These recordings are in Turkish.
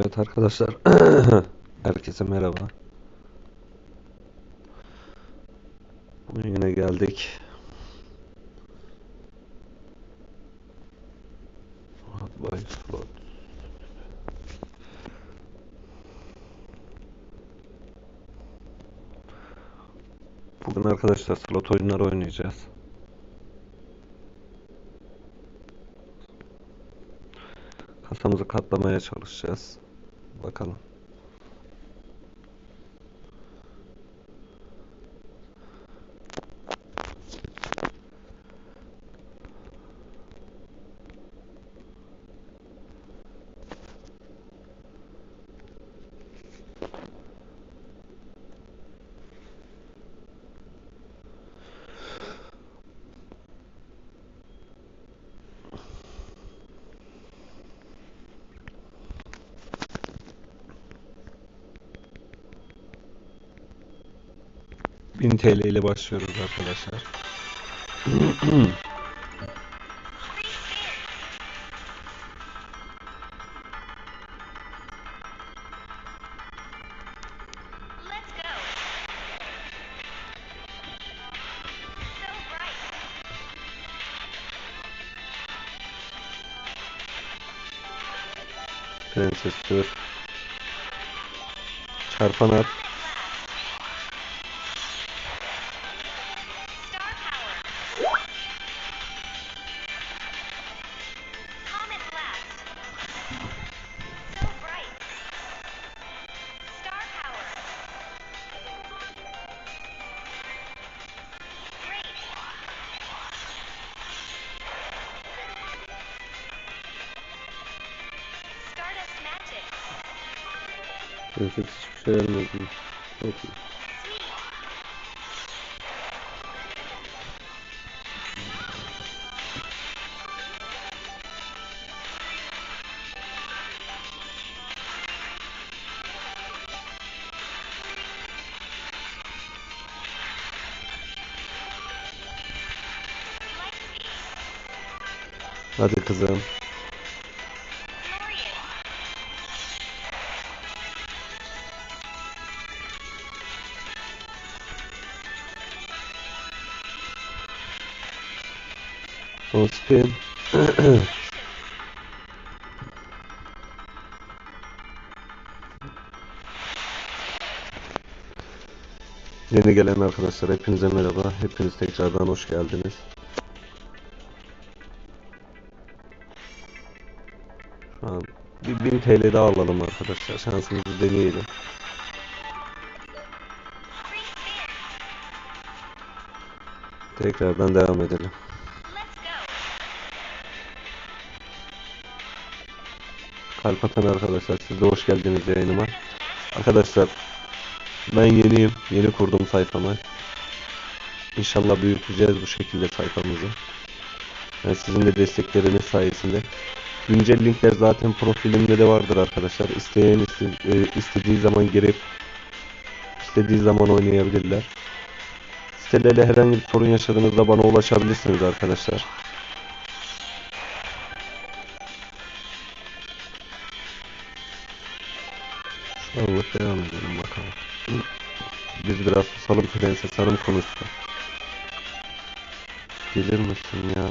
Evet arkadaşlar. Herkese merhaba. Bugün yine geldik. Bugün arkadaşlar slot oyunları oynayacağız. Kasamızı katlamaya çalışacağız. Bakalım. Bin TL ile başlıyoruz arkadaşlar. Prenses Tür. Çarpan at. Prenses hiçbir şey vermedi. Çok iyi. Sweet. Light speed. Hadi kızım. Son spin. Yeni gelen arkadaşlar hepinize merhaba. Hepiniz tekrardan hoş geldiniz. Şu an bir 1000 TL daha alalım arkadaşlar. Şansımızı deneyelim. Tekrardan devam edelim. Kalp atan arkadaşlar siz de hoş geldiniz yayınıma. Arkadaşlar ben yeniyim. Yeni kurdum sayfamı. İnşallah büyüteceğiz bu şekilde sayfamızı. Yani sizin de destekleriniz sayesinde. Güncel linkler zaten profilimde de vardır arkadaşlar. İsteyen iste- e, istediği zaman girip istediği zaman oynayabilirler. Sitelerle herhangi bir sorun yaşadığınızda bana ulaşabilirsiniz arkadaşlar. Biz biraz susalım prenses hanım konuştu. Gelir misin ya?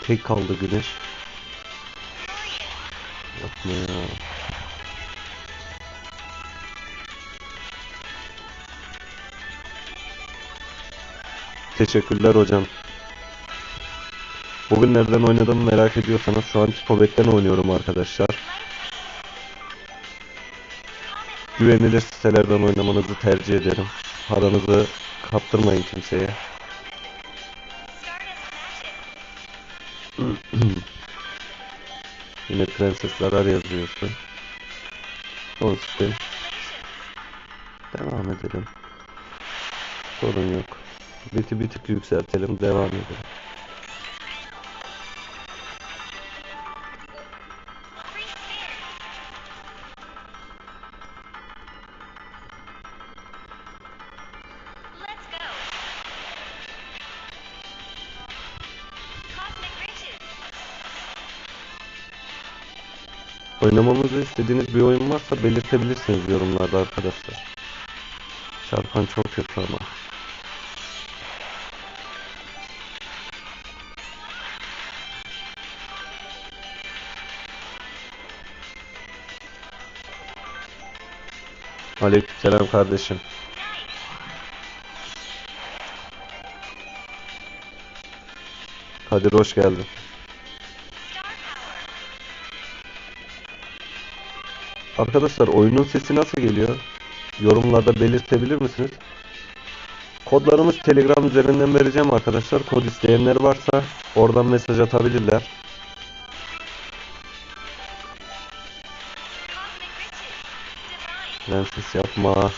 Tek kaldı güneş. Yapma ya. Teşekkürler hocam. Bugün nereden oynadığımı merak ediyorsanız şu an Tipobet'ten oynuyorum arkadaşlar. Güvenilir sitelerden oynamanızı tercih ederim. Paranızı kaptırmayın kimseye. Yine prenses zarar yazıyorsun. Spin. Devam edelim. Sorun yok. Biti bir tık yükseltelim. Devam edelim. İstediğiniz bir oyun varsa belirtebilirsiniz yorumlarda arkadaşlar. Çarpan çok kötü ama. Aleykümselam kardeşim. Kadir hoş geldin. Arkadaşlar oyunun sesi nasıl geliyor? Yorumlarda belirtebilir misiniz? Kodlarımız Telegram üzerinden vereceğim arkadaşlar. Kod isteyenler varsa oradan mesaj atabilirler. Prenses yapma.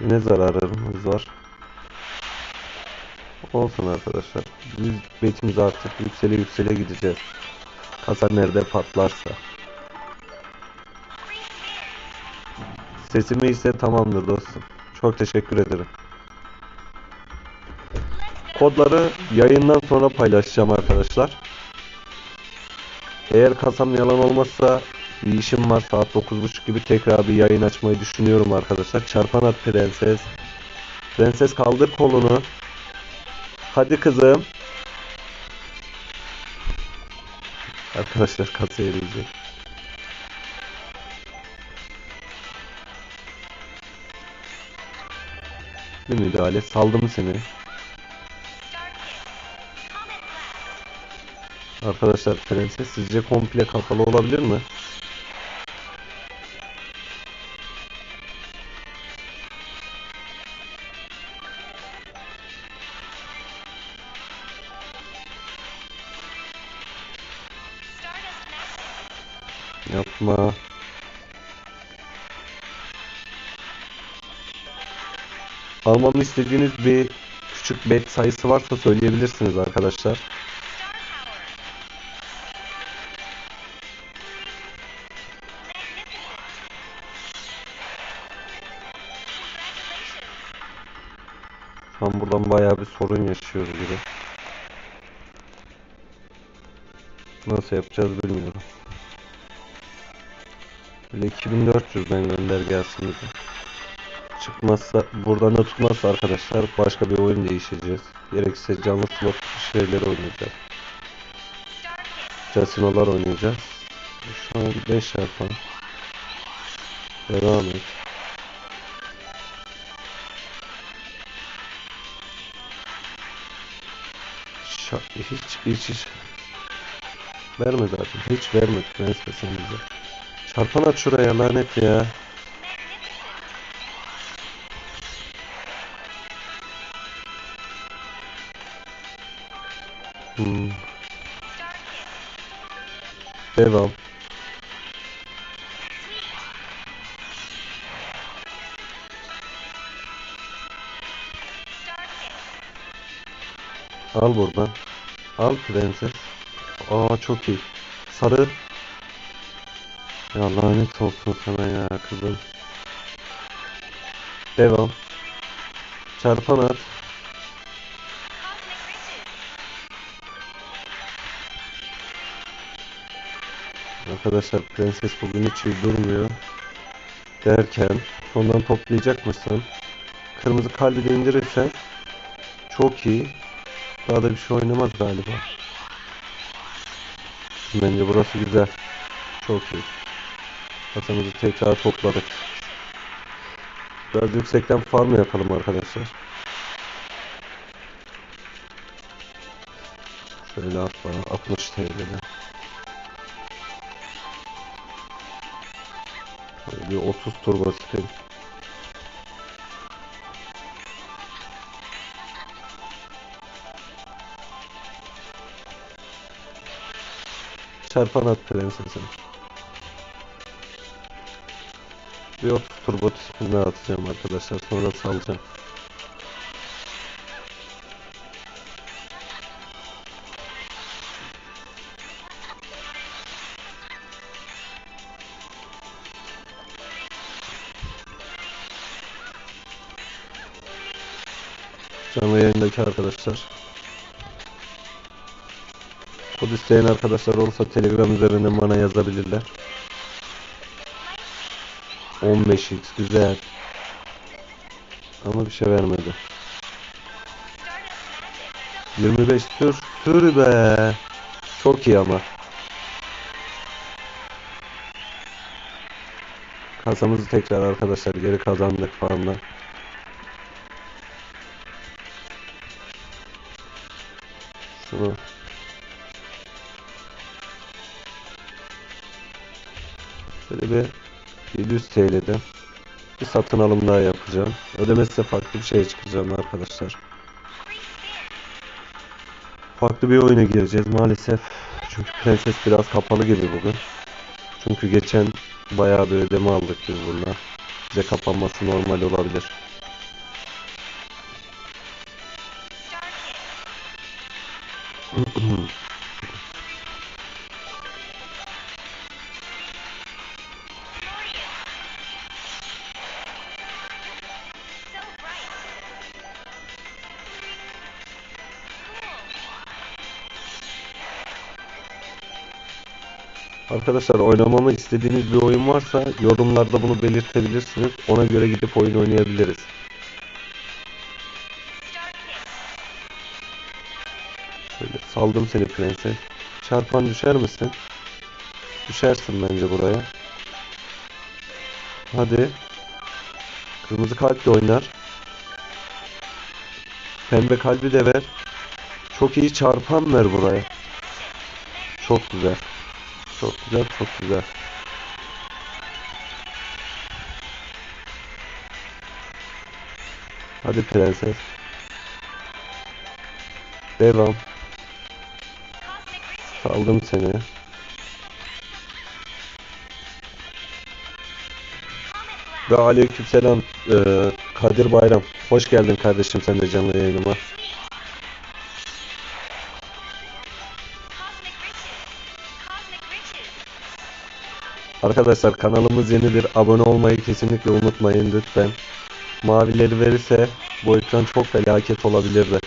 Ne zararımız var? Olsun arkadaşlar. Biz betimiz artık yüksele yüksele gideceğiz. Kasa nerede patlarsa. Sesimi ise tamamdır dostum. Çok teşekkür ederim. Kodları yayından sonra paylaşacağım arkadaşlar. Eğer kasam yalan olmazsa bir işim var saat 9.30 gibi tekrar bir yayın açmayı düşünüyorum arkadaşlar. Çarpan at prenses. Prenses kaldır kolunu. Hadi kızım. Arkadaşlar kasaya eriyecek. Bir müdahale seni. Hit. Comet blast. Arkadaşlar prenses sizce komple kapalı olabilir mi? Yapma. Almamı istediğiniz bir küçük bet sayısı varsa söyleyebilirsiniz arkadaşlar. Şu an buradan bayağı bir sorun yaşıyoruz gibi. Nasıl yapacağız bilmiyorum. Böyle 2400'den gönder gelsin bize. Çıkmazsa buradan da tutmazsa arkadaşlar başka bir oyun değişeceğiz. Gerekirse canlı slot şeyleri oynayacağız. Casinolar oynayacağız. Şu an 5 yapan. Devam et. Hiç hiç hiç verme zaten. Hiç vermedi Neyse sen bize. Çarpan at şuraya lanet ya. Hmm, devam. Al buradan. Al prenses. Aa çok iyi. Sarı. Ya lanet olsun sana ya kızım. Devam. Çarpan at. Arkadaşlar prenses bugün hiç iyi durmuyor. Derken sondan toplayacak mısın? Kırmızı kalbi de çok iyi. Daha da bir şey oynamaz galiba. Bence burası güzel. Çok iyi. Kasamızı tekrar topladık. Biraz yüksekten farm yapalım arkadaşlar. Şöyle at bana 60 TL'den. Böyle bir 30 tur basayım. Çarpan at prensesim. Bir 30 tur bot üstüne atacağım arkadaşlar. Sonra salacağım. Canlı yayındaki arkadaşlar. Kod isteyen arkadaşlar olursa Telegram üzerinden bana yazabilirler. 15x güzel. Ama bir şey vermedi. 25 tür. Tür be. Çok iyi ama. Kasamızı tekrar arkadaşlar geri kazandık farmdan. Şunu Şöyle bir 700 TL'de bir satın alım daha yapacağım. Ödemesi farklı bir şeye çıkacağım arkadaşlar. Farklı bir oyuna gireceğiz maalesef. Çünkü Prenses biraz kapalı gibi bugün. Çünkü geçen bayağı bir ödeme aldık biz bununla. Bize kapanması normal olabilir. Arkadaşlar oynamamı istediğiniz bir oyun varsa yorumlarda bunu belirtebilirsiniz. Ona göre gidip oyun oynayabiliriz. Şöyle saldım seni prenses. Çarpan düşer misin? Düşersin bence buraya. Hadi. Kırmızı kalp de oynar. Pembe kalbi de ver. Çok iyi çarpan ver buraya. Çok güzel. Çok güzel, çok güzel. Hadi prenses. Devam. Saldım seni. Ve aleykümselam eee Kadir Bayram. Hoş geldin kardeşim sen de canlı yayınıma. Arkadaşlar kanalımız yenidir. Abone olmayı kesinlikle unutmayın lütfen. Mavileri verirse bu ekran çok felaket olabilirdi.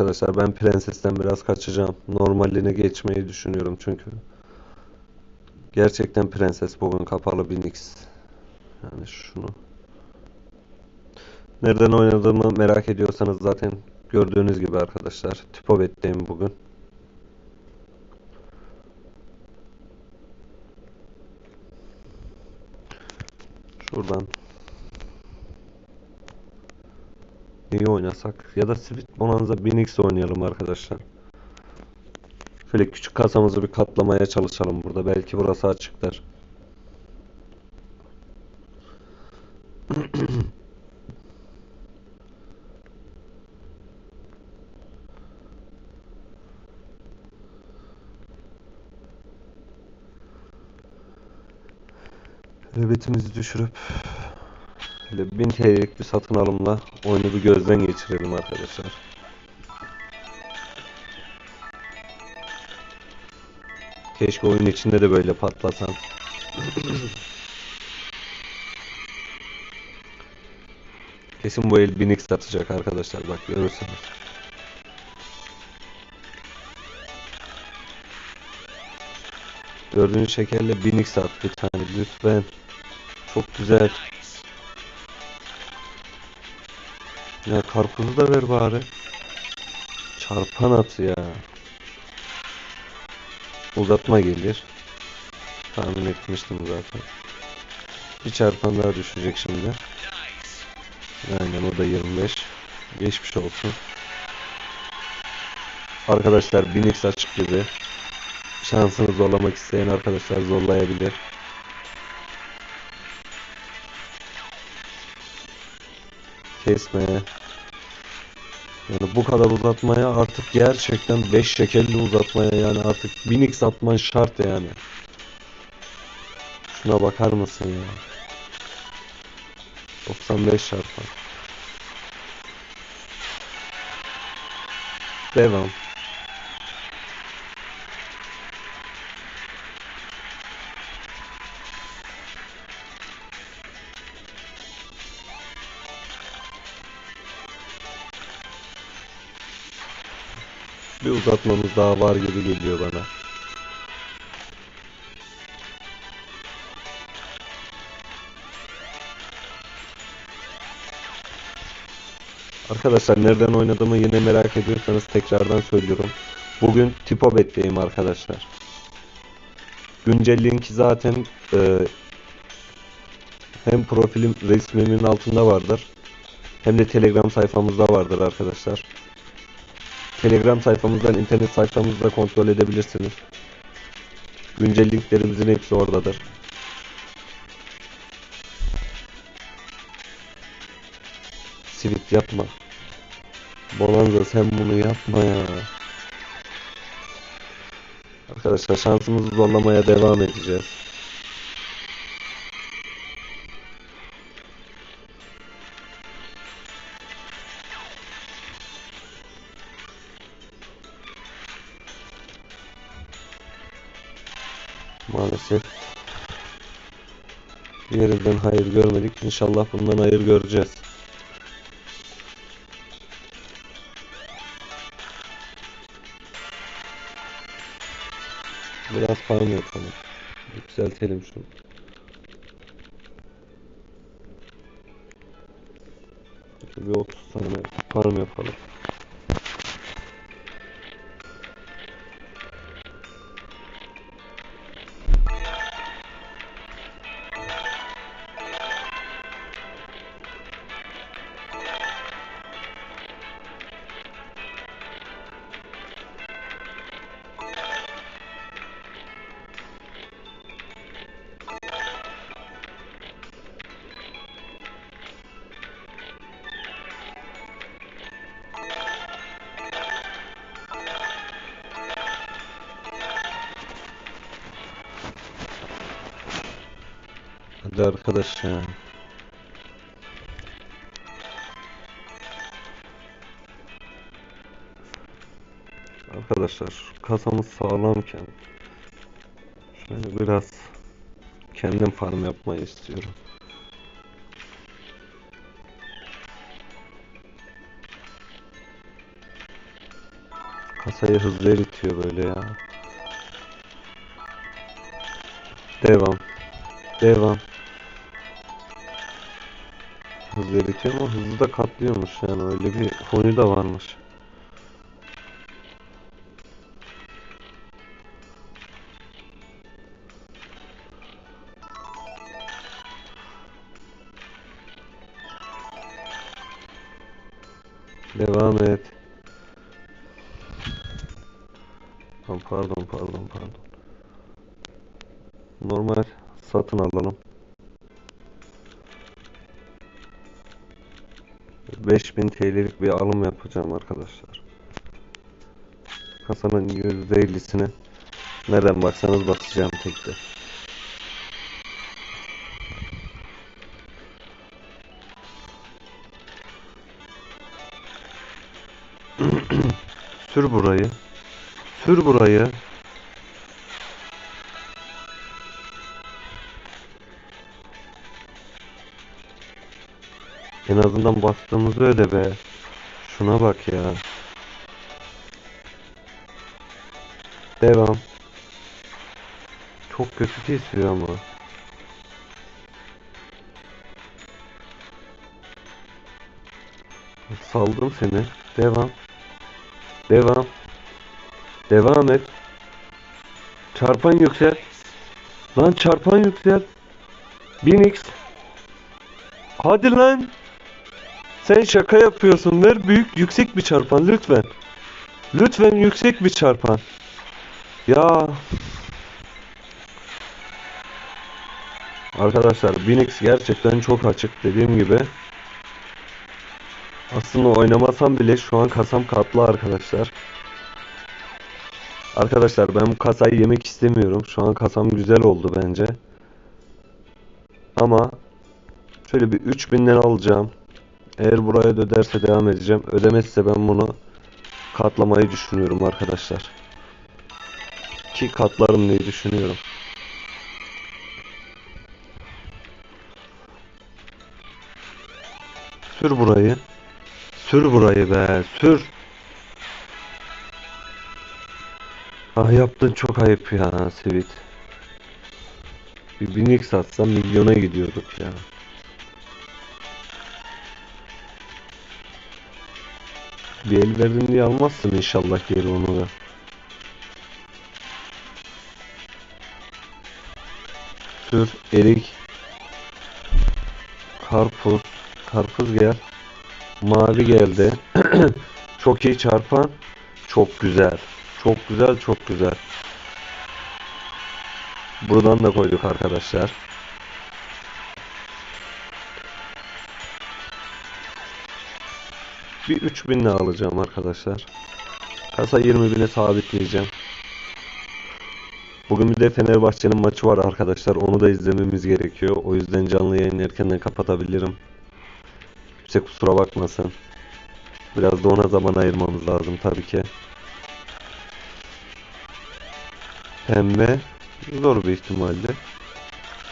Arkadaşlar ben prensesten biraz kaçacağım. Normaline geçmeyi düşünüyorum çünkü. Gerçekten prenses bugün kapalı bir Nix. Yani şunu. Nereden oynadığımı merak ediyorsanız zaten gördüğünüz gibi arkadaşlar. Tipobet'teyim bugün. Şuradan İyi oynasak ya da Sweet Bonanza 1000x oynayalım arkadaşlar. Şöyle küçük kasamızı bir katlamaya çalışalım burada. Belki burası açıklar. Röbetimizi düşürüp Böyle 1000 TL'lik bir satın alımla oyunu bir gözden geçirelim arkadaşlar. Keşke oyun içinde de böyle patlasam. Kesin bu el 1000x satacak arkadaşlar bak görürsünüz. Gördüğünüz şekerle 1000x at tane lütfen. Çok güzel. Ya karpuzu da ver bari. Çarpan at ya. Uzatma gelir. Tahmin etmiştim zaten. Bir çarpan daha düşecek şimdi. Aynen o da 25. Geçmiş olsun. Arkadaşlar 1000x açık gibi. Şansını zorlamak isteyen arkadaşlar zorlayabilir. Kesme. Yani bu kadar uzatmaya artık gerçekten 5 şekerli uzatmaya yani artık 1000x atman şart yani. Şuna bakar mısın ya? 95 çarpan. Devam. Uzatmamız daha var gibi geliyor bana. Arkadaşlar nereden oynadığımı yine merak ediyorsanız tekrardan söylüyorum. Bugün Tipobet'teyim arkadaşlar. Güncel linki zaten e, hem profilim resmimin altında vardır. Hem de Telegram sayfamızda vardır arkadaşlar. Telegram sayfamızdan internet sayfamızda kontrol edebilirsiniz. Güncel linklerimizin hepsi oradadır. Sivit yapma. Bonanza sen bunu yapma ya. Arkadaşlar şansımızı zorlamaya devam edeceğiz. Maalesef yerinden hayır görmedik. İnşallah bundan hayır göreceğiz. Biraz farm yapalım. Yükseltelim şunu. Bir 30 tane farm yapalım. Hadi arkadaş ya. Arkadaşlar kasamız sağlamken şöyle biraz kendim farm yapmayı istiyorum. Kasayı hızlı eritiyor böyle ya. Devam. Devam. Eritiyor ama hızlı da katlıyormuş yani öyle bir huyu da varmış. Devam et. Pardon pardon pardon. Normal satın alalım. 5000 TL'lik bir alım yapacağım arkadaşlar. Kasanın %50'sini nereden baksanız basacağım tekte. Sür burayı. Sür burayı. En azından bastığımızı öde be. Şuna bak ya. Devam. Çok kötü kesiyor ama. Saldım seni. Devam. Devam. Devam et. Çarpan yüksel. Lan çarpan yüksel. 1000x. Hadi lan. Sen şaka yapıyorsun. Ver büyük yüksek bir çarpan lütfen. Lütfen yüksek bir çarpan. Ya. Arkadaşlar 1000x gerçekten çok açık dediğim gibi. Aslında oynamasam bile şu an kasam katlı arkadaşlar. Arkadaşlar ben bu kasayı yemek istemiyorum. Şu an kasam güzel oldu bence. Ama şöyle bir 3000'den alacağım. Eğer buraya öderse devam edeceğim. Ödemezse ben bunu katlamayı düşünüyorum arkadaşlar. Ki katlarım diye düşünüyorum. Sür burayı. Sür burayı be. Sür. Ah yaptın çok ayıp ya Sivit. Bir binik satsam milyona gidiyorduk ya. Bir el verdin diye almazsın inşallah geri onu da. Sür, erik, karpuz, karpuz gel. Mavi geldi. Çok iyi çarpan. Çok güzel. Çok güzel, çok güzel. Buradan da koyduk arkadaşlar. Bir 3000 de alacağım arkadaşlar. Kasa 20 bine sabitleyeceğim. Bugün bir de Fenerbahçe'nin maçı var arkadaşlar. Onu da izlememiz gerekiyor. O yüzden canlı yayını erkenden kapatabilirim. Kimse kusura bakmasın. Biraz da ona zaman ayırmamız lazım tabii ki. Pembe zor bir ihtimalle.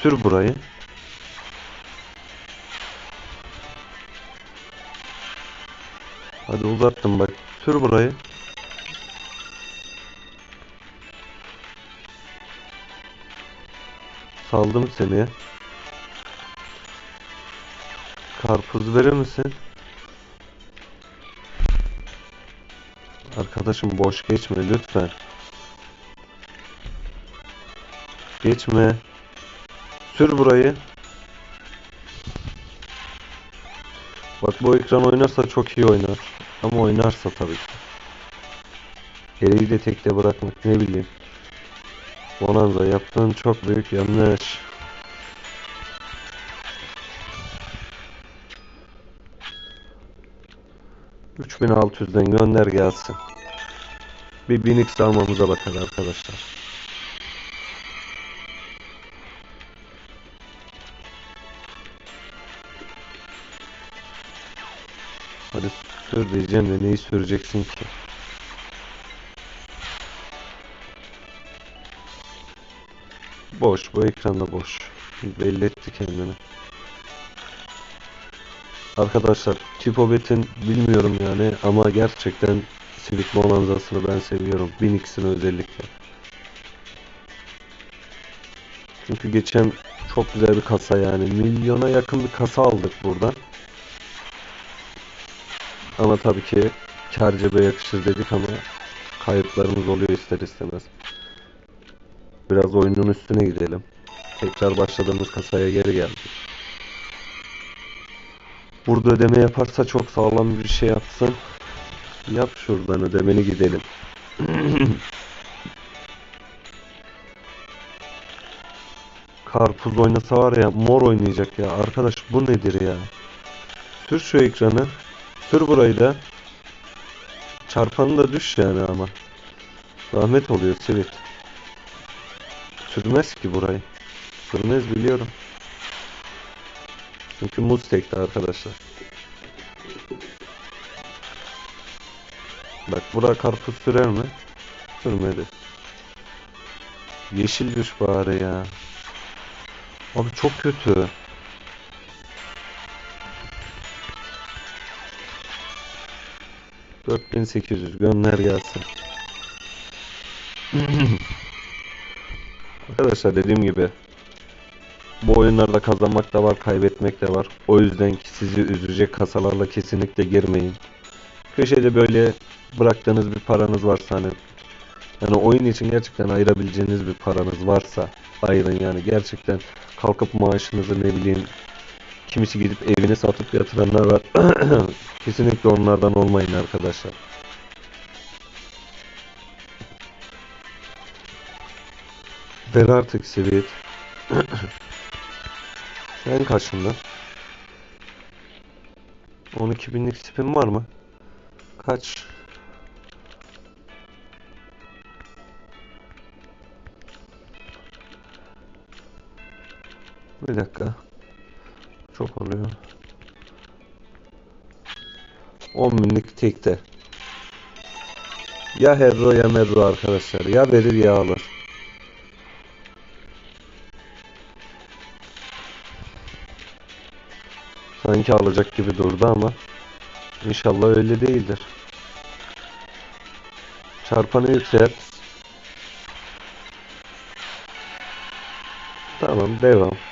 Sür burayı. Hadi uzattım bak. Sür burayı. Saldım seni. Karpuz verir misin? Arkadaşım boş geçme lütfen. Geçme. Sür burayı. Bak bu ekran oynarsa çok iyi oynar. Ama oynarsa tabii ki. Geriyi de tekte bırakmak ne bileyim. Bonanza yaptığın çok büyük yanlış. ...3600'den gönder gelsin. Bir 1000x almamıza bakar arkadaşlar. Sür diyeceğim de neyi süreceksin ki? Boş bu ekranda boş. Belli etti kendini. Arkadaşlar Tipobet'in bilmiyorum yani ama gerçekten Civic Bonanza'sını ben seviyorum. 1000x'ini özellikle. Çünkü geçen çok güzel bir kasa yani. Milyona yakın bir kasa aldık buradan. Ama tabii ki kar cebe yakışır dedik ama kayıplarımız oluyor ister istemez. Biraz oyunun üstüne gidelim. Tekrar başladığımız kasaya geri geldik. Burada ödeme yaparsa çok sağlam bir şey yapsın. Yap şuradan ödemeni gidelim. Karpuz oynasa var ya mor oynayacak ya. Arkadaş bu nedir ya? Sür şu ekranı. Sür burayı da. Çarpanı da düş yani ama. Zahmet oluyor Sivit. Sürmez ki burayı. Sürmez biliyorum. Çünkü muz tekti arkadaşlar. Bak bura karpuz sürer mi? Sürmedi. Yeşil düş bari ya. Abi çok kötü. Dört bin sekiz yüz gönder gelsin. Arkadaşlar dediğim gibi bu oyunlarda kazanmak da var, kaybetmek de var. O yüzden ki sizi üzecek kasalarla kesinlikle girmeyin. Köşede böyle bıraktığınız bir paranız varsa hani yani oyun için gerçekten ayırabileceğiniz bir paranız varsa ayırın yani gerçekten kalkıp maaşınızı ne bileyim kimisi gidip evini satıp yatıranlar var. kesinlikle onlardan olmayın arkadaşlar. Ver artık Sivit. Sen kaçındın? 12 binlik spin var mı? Kaç? Bir dakika. Çok oluyor. 10 binlik tekte. Ya Herro ya Merro arkadaşlar. Ya verir ya alır. Sanki alacak gibi durdu ama inşallah öyle değildir. Çarpanı yükselt. Tamam devam.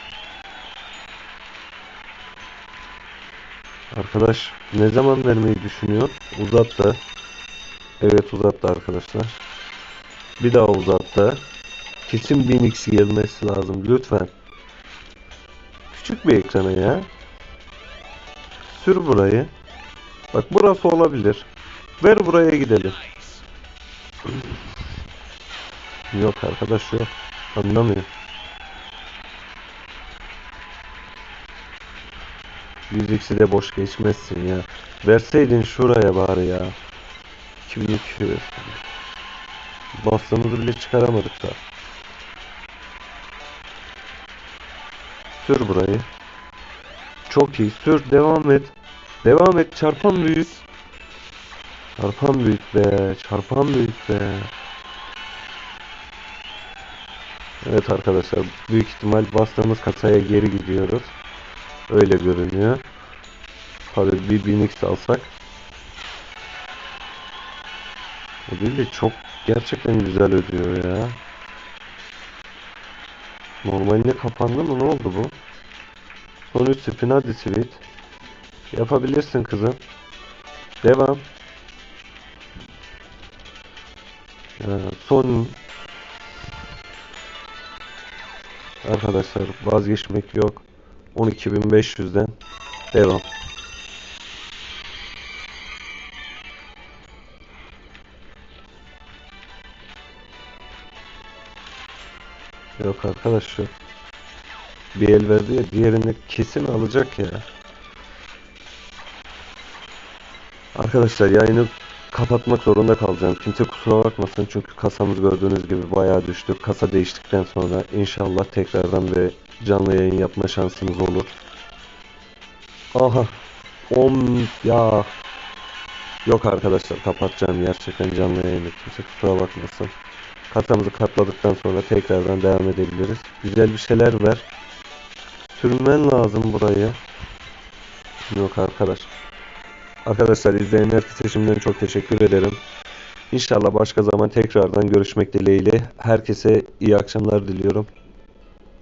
Arkadaş ne zaman vermeyi düşünüyor? Uzattı. Evet uzattı arkadaşlar. Bir daha uzattı. Kesin 1000x gelmesi lazım lütfen. Küçük bir ekrana ya. Sür burayı. Bak burası olabilir. Ver buraya gidelim. Yok arkadaş yok. Anlamıyor. 100x'i de boş geçmezsin ya. Verseydin şuraya bari ya. 2200. Bastığımızı bile çıkaramadık da. Sür burayı. Çok iyi. Sür. Devam et. Devam et. Çarpan büyük. Çarpan büyük be. Çarpan büyük be. Evet arkadaşlar. Büyük ihtimal bastığımız kasaya geri gidiyoruz. Öyle görünüyor. Tabii bir 1000x alsak. Ödül de çok gerçekten güzel ödüyor ya. Normalde kapandı mı? Ne oldu bu? Son 3 spin hadi Sweet. Yapabilirsin kızım. Devam. Ee, son Arkadaşlar vazgeçmek yok. 12.500'den devam. Yok arkadaş yok. Bir el verdi ya diğerini kesin alacak ya. Arkadaşlar yayını kapatmak zorunda kalacağım. Kimse kusura bakmasın çünkü kasamız gördüğünüz gibi bayağı düştü. Kasa değiştikten sonra inşallah tekrardan bir canlı yayın yapma şansımız olur. Aha. 10 ya. Yok arkadaşlar kapatacağım gerçekten canlı yayını. Kimse kusura bakmasın. Kasamızı katladıktan sonra tekrardan devam edebiliriz. Güzel bir şeyler ver. Sürmen lazım burayı. Yok arkadaş. Arkadaşlar izleyen herkese şimdiden çok teşekkür ederim. İnşallah başka zaman tekrardan görüşmek dileğiyle. Herkese iyi akşamlar diliyorum.